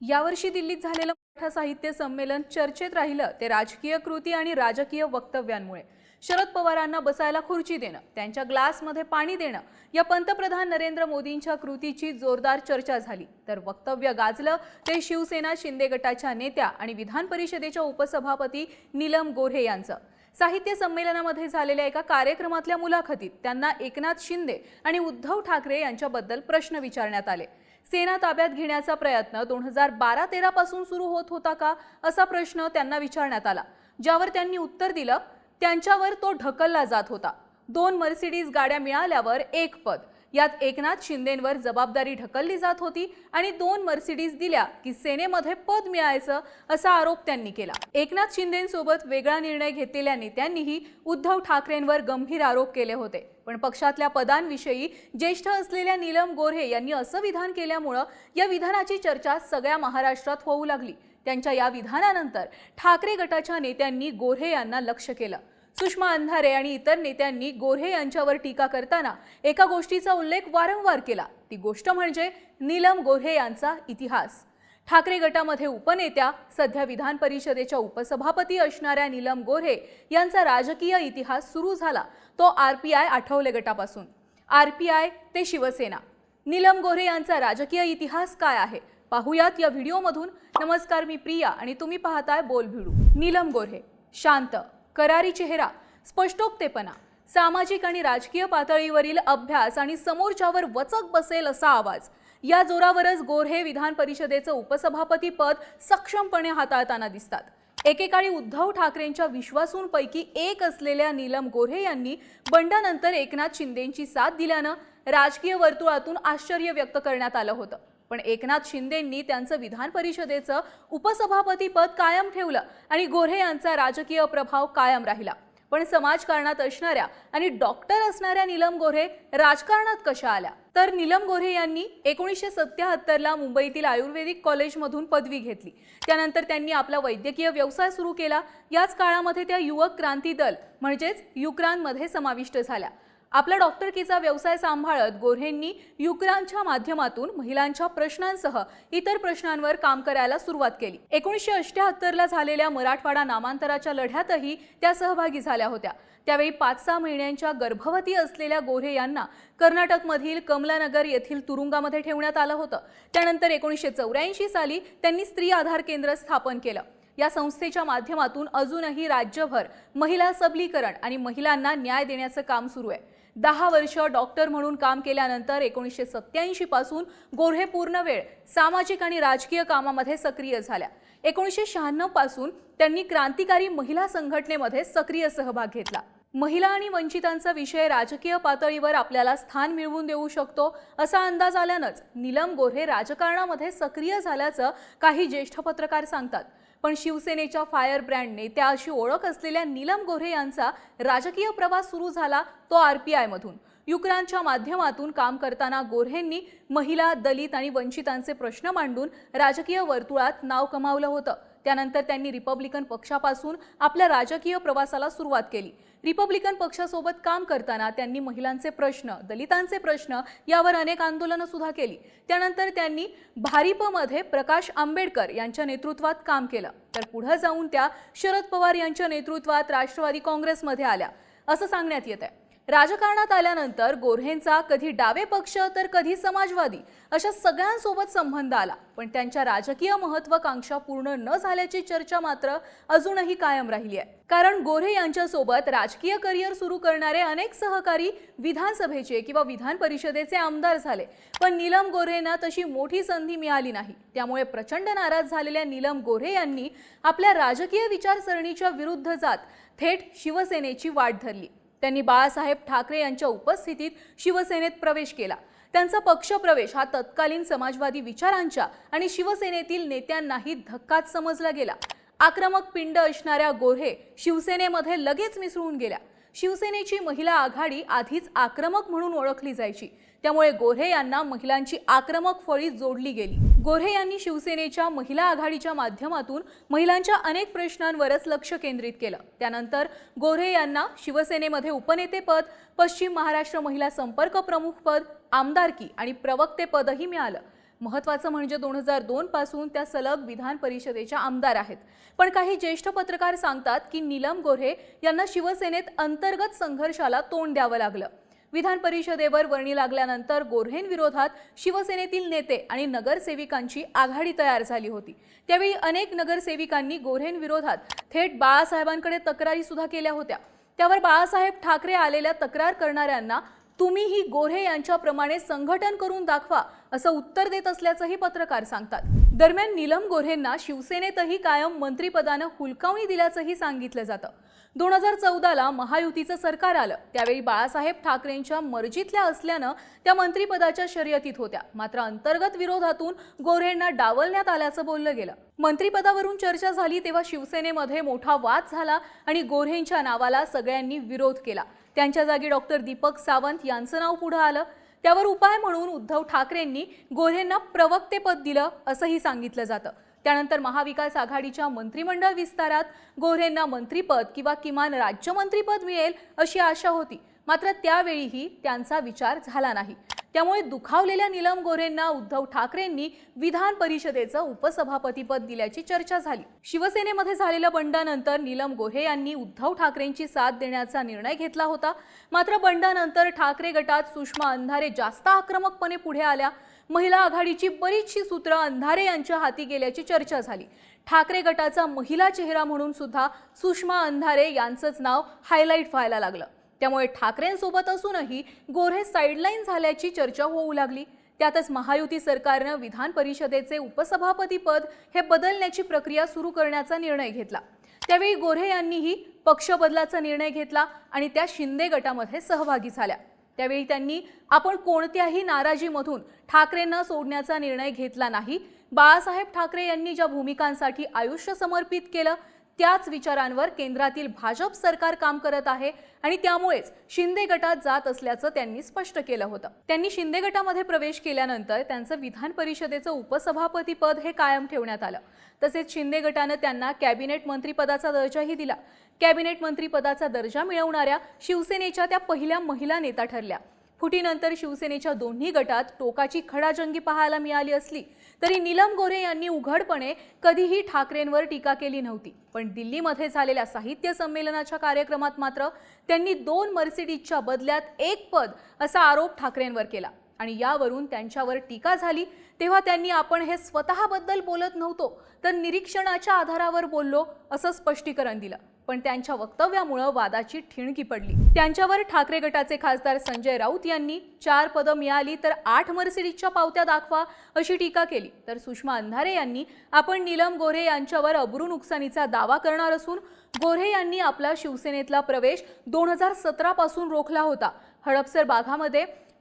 यावर्षी दिल्लीत झालेलं मराठा साहित्य संमेलन चर्चेत राहिलं ते राजकीय कृती आणि राजकीय वक्तव्यांमुळे. शरद पवारांना बसायला खुर्ची देणं त्यांच्या ग्लासमध्ये पाणी देणं या पंतप्रधान नरेंद्र मोदींच्या कृतीची जोरदार चर्चा झाली. तर वक्तव्य गाजलं ते शिवसेना शिंदे गटाच्या नेत्या आणि विधान परिषदेच्या उपसभापती नीलम गोऱ्हे यांचं. साहित्य संमेलनामध्ये झालेल्या एका कार्यक्रमातल्या मुलाखतीत त्यांना एकनाथ शिंदे आणि उद्धव ठाकरे यांच्याबद्दल प्रश्न विचारण्यात आले. सेना ताब्यात घेण्याचा प्रयत्न दोन हजार बारा तेरा पासून सुरू होत होता का असा प्रश्न त्यांना विचारण्यात आला. ज्यावर त्यांनी उत्तर दिलं त्यांच्यावर तो ढकलला जात होता. दोन मर्सिडीज गाड्या मिळाल्यावर एक पद. यात एकनाथ शिंदेंवर जबाबदारी ढकलली जात होती आणि दोन मर्सिडीज दिल्या की सेनेमध्ये पद मिळायचं असा आरोप त्यांनी केला. एकनाथ शिंदेंसोबत वेगळा निर्णय घेतलेल्या नेत्यांनीही उद्धव ठाकरेंवर गंभीर आरोप केले होते. पण पक्षातल्या पदांविषयी ज्येष्ठ असलेल्या नीलम गोऱ्हे यांनी असं विधान केल्यामुळं या विधानाची चर्चा सगळ्या महाराष्ट्रात होऊ लागली. त्यांच्या या विधानानंतर ठाकरे गटाच्या नेत्यांनी गोऱ्हे यांना लक्ष केलं. सुषमा अंधारे आणि इतर नेत्यांनी गोऱ्हे यांच्यावर टीका करताना एका गोष्टीचा उल्लेख वारंवार केला. ती गोष्ट म्हणजे नीलम गोऱ्हे यांचा इतिहास. ठाकरे गटामध्ये उपनेत्या सध्या विधान परिषदेच्या उपसभापती असणाऱ्या नीलम गोऱ्हे यांचा राजकीय इतिहास सुरू झाला तो आर पी आय आठवले गटापासून. आर पी आय ते शिवसेना. नीलम गोऱ्हे यांचा राजकीय इतिहास काय आहे? पाहुयात या व्हिडिओमधून. नमस्कार मी प्रिया आणि तुम्ही पाहताय बोल भिडू नीलम गोऱ्हे शांत. करारी चेहरा स्पष्टोक्तेपणा सामाजिक आणि राजकीय पातळीवरील अभ्यास आणि समोरच्यावर वचक बसेल असा आवाज. या जोरावरच गोऱ्हे विधान परिषदेचं उपसभापती पद सक्षमपणे हाताळताना दिसतात. एकेकाळी उद्धव ठाकरेंच्या विश्वासूंपैकी एक असलेल्या नीलम गोऱ्हे यांनी बंडानंतर एकनाथ शिंदेंची साथ दिल्यानं राजकीय वर्तुळातून आश्चर्य व्यक्त करण्यात आलं होतं. पण एकनाथ शिंदेंनी त्यांचं विधान परिषदेचं उपसभापती पद कायम ठेवलं आणि गोऱ्हे यांचा राजकीय प्रभाव कायम राहिला. पण समाजकारणात असणाऱ्या आणि डॉक्टर असणाऱ्या नीलम गोऱ्हे राजकारणात कशा आल्या? तर नीलम गोऱ्हे यांनी एकोणीसशे सत्याहत्तरला मुंबईतील आयुर्वेदिक कॉलेजमधून पदवी घेतली. त्यानंतर त्यांनी आपला वैद्यकीय व्यवसाय सुरू केला. याच काळामध्ये त्या युवक क्रांती दल म्हणजेच युक्रांमध्ये समाविष्ट झाल्या. आपला डॉक्टरकीचा व्यवसाय सांभाळत गोऱ्हेंनी युक्रांच्या माध्यमातून महिलांच्या प्रश्नांसह इतर प्रश्नांवर काम करायला सुरुवात केली. एकोणीसशे अष्ट्याहत्तरला झालेल्या मराठवाडा नामांतराच्या लढ्यातही त्या सहभागी झाल्या होत्या. त्यावेळी पाच सहा महिन्यांच्या गर्भवती असलेल्या गोऱ्हे यांना कर्नाटकमधील कमलानगर येथील तुरुंगामध्ये ठेवण्यात आलं होतं. त्यानंतर एकोणीसशे चौऱ्याऐंशी साली त्यांनी स्त्री आधार केंद्र स्थापन केलं. या संस्थेच्या माध्यमातून अजूनही राज्यभर महिला सबलीकरण आणि महिलांना न्याय देण्याचं काम सुरू आहे. दहा वर्ष डॉक्टर म्हणून काम केल्यानंतर एकोणीसशे सत्याऐंशी पासून गोऱ्हे पूर्ण वेळ सामाजिक आणि राजकीय कामामध्ये सक्रिय झाल्या. एकोणीसशे शहाण्णवपासून त्यांनी क्रांतिकारी महिला संघटनेमध्ये सक्रिय सहभाग घेतला. महिला आणि वंचितांचा विषय राजकीय पातळीवर आपल्याला स्थान मिळवून देऊ शकतो असा अंदाज आल्यानंच नीलम गोऱ्हे राजकारणामध्ये सक्रिय झाल्याचं काही ज्येष्ठ पत्रकार सांगतात. पण शिवसेनेच्या फायर ब्रँडने त्या अशी ओळख असलेल्या नीलम गोऱ्हे यांचा राजकीय प्रवास सुरू झाला तो आर पी आयमधून युक्रांच्या माध्यमातून काम करताना गोऱ्हेंनी महिला दलित आणि वंचितांचे प्रश्न मांडून राजकीय वर्तुळात नाव कमावलं होतं. त्यानंतर त्यांनी रिपब्लिकन पक्षापासून आपल्या राजकीय प्रवासाला सुरुवात केली. रिपब्लिकन पक्षासोबत काम करताना त्यांनी महिलांचे प्रश्न दलितांचे प्रश्न यावर अनेक आंदोलनं सुद्धा केली. त्यानंतर त्यांनी भारिपमध्ये प्रकाश आंबेडकर यांच्या नेतृत्वात काम केलं. तर पुढे जाऊन त्या शरद पवार यांच्या नेतृत्वात राष्ट्रवादी काँग्रेसमध्ये आल्या. असं सांगण्यात येत आहे राजकारणात आल्यानंतर गोऱ्हेंचा कधी डावे पक्ष तर कधी समाजवादी अशा सगळ्यांसोबत संबंध आला. पण त्यांच्या राजकीय महत्वाकांक्षा पूर्ण न झाल्याची चर्चा मात्र अजूनही कायम राहिली आहे. कारण गोऱ्हे यांच्यासोबत राजकीय करिअर सुरू करणारे अनेक सहकारी विधानसभेचे किंवा विधान परिषदेचे आमदार झाले. पण नीलम गोऱ्हेंना तशी मोठी संधी मिळाली नाही. त्यामुळे प्रचंड नाराज झालेल्या नीलम गोऱ्हे यांनी आपल्या राजकीय विचारसरणीच्या विरुद्ध जात थेट शिवसेनेची वाट धरली. त्यांनी बाळासाहेब ठाकरे यांच्या उपस्थितीत शिवसेनेत प्रवेश केला. त्यांचा पक्षप्रवेश हा तत्कालीन समाजवादी विचारांच्या आणि शिवसेनेतील नेत्यांनाही धक्काच समजला गेला. आक्रमक पिंड असणाऱ्या गोऱ्हे शिवसेनेमध्ये लगेच मिसळून गेल्या. शिवसेनेची महिला आघाडी आधीच आक्रमक म्हणून ओळखली जायची. त्यामुळे गोऱ्हे यांना महिलांची आक्रमक फळी जोडली गेली. गोऱ्हे यांनी शिवसेनेच्या महिला आघाडीच्या माध्यमातून महिलांच्या अनेक प्रश्नांवरच लक्ष केंद्रित केलं. त्यानंतर गोऱ्हे यांना शिवसेनेमध्ये उपनेतेपद पश्चिम महाराष्ट्र महिला संपर्क प्रमुख पद आमदारकी आणि प्रवक्तेपदही मिळालं. महत्वाचं म्हणजे दोन हजार दोन पासून त्या सलग विधान परिषदेच्या आमदार आहेत. पण काही ज्येष्ठ पत्रकार सांगतात की नीलम गोऱ्हे यांना शिवसेनेत अंतर्गत संघर्षाला तोंड द्यावं लागलं. विधान परिषदेवर वर्णी लागल्यानंतर गोऱ्हेंविरोधात शिवसेनेतील नेते आणि नगरसेविकांची आघाडी तयार झाली होती. त्यावेळी अनेक नगरसेविकांनी गोऱ्हेंविरोधात थेट बाळासाहेबांकडे तक्रारी सुद्धा केल्या होत्या. त्यावर बाळासाहेब ठाकरे आलेल्या तक्रार करणाऱ्यांना तुम्हीही गोऱ्हे यांच्याप्रमाणे संघटन करून दाखवा असं उत्तर देत असल्याचंही पत्रकार सांगतात. दरम्यान नीलम गोऱ्हेंना शिवसेनेतही कायम मंत्रिपदानं हुलकावणी दिल्याचंही सांगितलं जातं. दोन हजार चौदाला महायुतीचं सरकार आलं. त्यावेळी बाळासाहेब ठाकरेंच्या मर्जीतल्या असल्यानं त्या मंत्रिपदाच्या शर्यतीत होत्या. मात्र अंतर्गत विरोधातून गोऱ्हेंना डावलण्यात आल्याचं बोललं गेलं. मंत्रिपदावरून चर्चा झाली तेव्हा शिवसेनेमध्ये मोठा वाद झाला आणि गोऱ्हेंच्या नावाला सगळ्यांनी विरोध केला. त्यांच्या जागी डॉक्टर दीपक सावंत यांचं नाव पुढं आलं. त्यावर उपाय म्हणून उद्धव ठाकरेंनी गोऱ्हेंना प्रवक्तेपद दिलं असंही सांगितलं जातं. त्यानंतर महाविकास आघाडीच्या मंत्रिमंडळ विस्तारात गोऱ्हेंना मंत्रीपद किंवा किमान राज्यमंत्रीपद मिळेल अशी आशा होती. मात्र त्यावेळीही त्यांचा विचार झाला नाही. त्यामुळे दुखावलेल्या नीलम गोऱ्हेंना उद्धव ठाकरेंनी विधान परिषदेचं उपसभापतीपद दिल्याची चर्चा झाली. शिवसेनेमध्ये झालेल्या बंडानंतर नीलम गोऱ्हे यांनी उद्धव ठाकरेंची साथ देण्याचा निर्णय घेतला होता. मात्र बंडानंतर ठाकरे गटात सुषमा अंधारे जास्त आक्रमकपणे पुढे आल्या. महिला आघाडीची बरीचशी सूत्र अंधारे यांच्या हाती गेल्याची चर्चा झाली. ठाकरे गटाचा महिला चेहरा म्हणून सुद्धा सुषमा अंधारे यांचंच नाव हायलाईट व्हायला लागलं. त्यामुळे ठाकरेंसोबत असूनही गोऱ्हे साईडलाईन झाल्याची चर्चा होऊ लागली. त्यातच महायुती सरकारनं विधान परिषदेचे उपसभापतीपद हे बदलण्याची प्रक्रिया सुरू करण्याचा निर्णय घेतला. त्यावेळी गोऱ्हे यांनीही पक्ष बदलाचा निर्णय घेतला आणि त्या शिंदे गटामध्ये सहभागी झाल्या. त्यावेळी त्यांनी आपण कोणत्याही नाराजीमधून ठाकरेंना सोडण्याचा निर्णय घेतला नाही. बाळासाहेब ठाकरे यांनी ज्या भूमिकांसाठी आयुष्य समर्पित केलं त्याच विचारांवर केंद्रातील भाजप सरकार काम करत आहे आणि त्यामुळेच शिंदे गटात जात असल्याचं त्यांनी स्पष्ट केलं होतं. त्यांनी शिंदे गटामध्ये प्रवेश केल्यानंतर त्यांचं विधान परिषदेचं उपसभापतीपद हे कायम ठेवण्यात आलं. तसेच शिंदे गटानं त्यांना कॅबिनेट मंत्रीपदाचा दर्जाही दिला. कॅबिनेट मंत्रीपदाचा दर्जा मिळवणाऱ्या शिवसेनेच्या त्या पहिल्या महिला नेता ठरल्या. फुटीनंतर शिवसेनेच्या दोन्ही गटात टोकाची खडाजंगी पाहायला मिळाली असली तरी नीलम गोरे यांनी उघडपणे कधीही ठाकरेंवर टीका केली नव्हती. पण दिल्लीमध्ये झालेल्या साहित्य संमेलनाच्या कार्यक्रमात मात्र त्यांनी दोन मर्सिडीजच्या बदल्यात एक पद असा आरोप ठाकरेंवर केला. आणि यावरून त्यांच्यावर टीका झाली तेव्हा त्यांनी आपण हे स्वतःबद्दल बोलत नव्हतो तर निरीक्षणाच्या आधारावर बोललो असं स्पष्टीकरण दिलं. पण त्यांच्या वक्तव्यामुळं वादाची ठिणगी पडली. त्यांच्यावर ठाकरे गटाचे खासदार संजय राऊत यांनी चार पदं मिळाली तर आठ मर्सिडीजच्या पावत्या दाखवा अशी टीका केली. तर सुषमा अंधारे यांनी आपण नीलम गोऱ्हे यांच्यावर अब्रू नुकसानीचा दावा करणार असून गोऱ्हे यांनी आपला शिवसेनेतला प्रवेश दोन हजार सतरापासून रोखला होता. हडपसर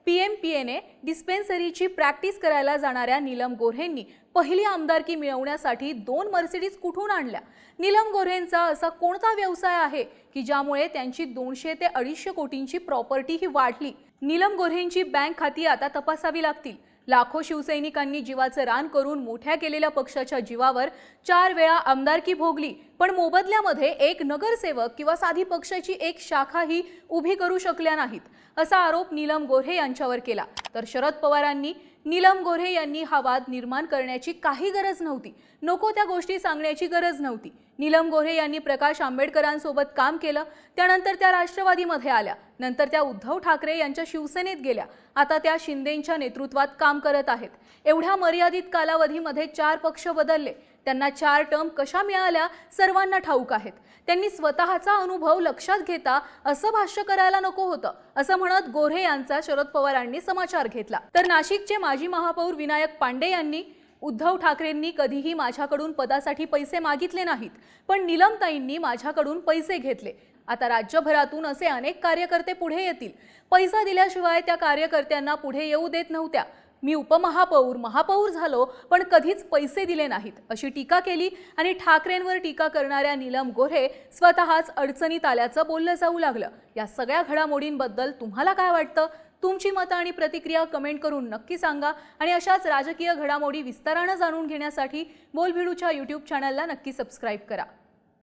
पी एम पी एने डिस्पेन्सरीची प्रॅक्टिस करायला जाणाऱ्या नीलम गोऱ्हेंनी पहिली आमदारकी मिळवण्यासाठी दोन मर्सिडीज कुठून आणल्या? नीलम गोऱ्हेंचा असा कोणता व्यवसाय आहे की ज्यामुळे त्यांची दोनशे ते अडीचशे कोटींची प्रॉपर्टी ही वाढली? नीलम गोऱ्हेंची बँक खाती आता तपासावी लागतील. लाखो शिवसैनिकांनी जीवाचं रान करून मोठ्या केलेल्या पक्षाच्या जीवावर चार वेळा आमदारकी भोगली. पण मोबदल्यामध्ये एक नगरसेवक किंवा साधी पक्षाची एक शाखाही उभी करू शकल्या नाहीत असा आरोप नीलम गोऱ्हे यांच्यावर केला. तर शरद पवारांनी नीलम गोऱ्हे यांनी हा वाद निर्माण करण्याची काही गरज नव्हती. नको त्या गोष्टी सांगण्याची गरज नव्हती. नीलम गोऱ्हे यांनी प्रकाश आंबेडकरांसोबत काम केलं. त्यानंतर त्या राष्ट्रवादीमध्ये आल्या. नंतर त्या उद्धव ठाकरे यांच्या शिवसेनेत गेल्या. आता त्या शिंदेंच्या नेतृत्वात काम करत आहेत. एवढ्या मर्यादित कालावधीमध्ये चार पक्ष बदलले. त्यांना चार टर्म कशा मिळाल्या सर्वांना ठाऊक आहेत. त्यांनी स्वतःचा अनुभव लक्षात घेता असं भाष्य करायला नको होतं असं म्हणत गोऱ्हे यांचा शरद पवारांनी समाचार घेतला. तर नाशिकचे माजी महापौर विनायक पांडे यांनी उद्धव ठाकरेंनी कधीही माझ्याकडून पदासाठी पैसे मागितले नाहीत पण निलमताईंनी माझ्याकडून पैसे घेतले. आता राज्यभरातून असे अनेक कार्यकर्ते पुढे येतील. पैसा दिल्याशिवाय त्या कार्यकर्त्यांना पुढे येऊ देत नव्हत्या. मी उपमहापौर महापौर झालो पण कधीच पैसे दिले नाहीत अशी टीका केली आणि ठाकरेंवर टीका करणाऱ्या नीलम गोऱ्हे स्वतःच अडचणीत आल्याचं बोललं जाऊ लागलं. या सगळ्या घडामोडींबद्दल तुम्हाला काय वाटतं? तुमची मतं आणि प्रतिक्रिया कमेंट करून नक्की सांगा आणि अशाच राजकीय घडामोडी विस्तारानं जाणून घेण्यासाठी बोलभिडूच्या यूट्यूब चॅनलला नक्की सबस्क्राईब करा.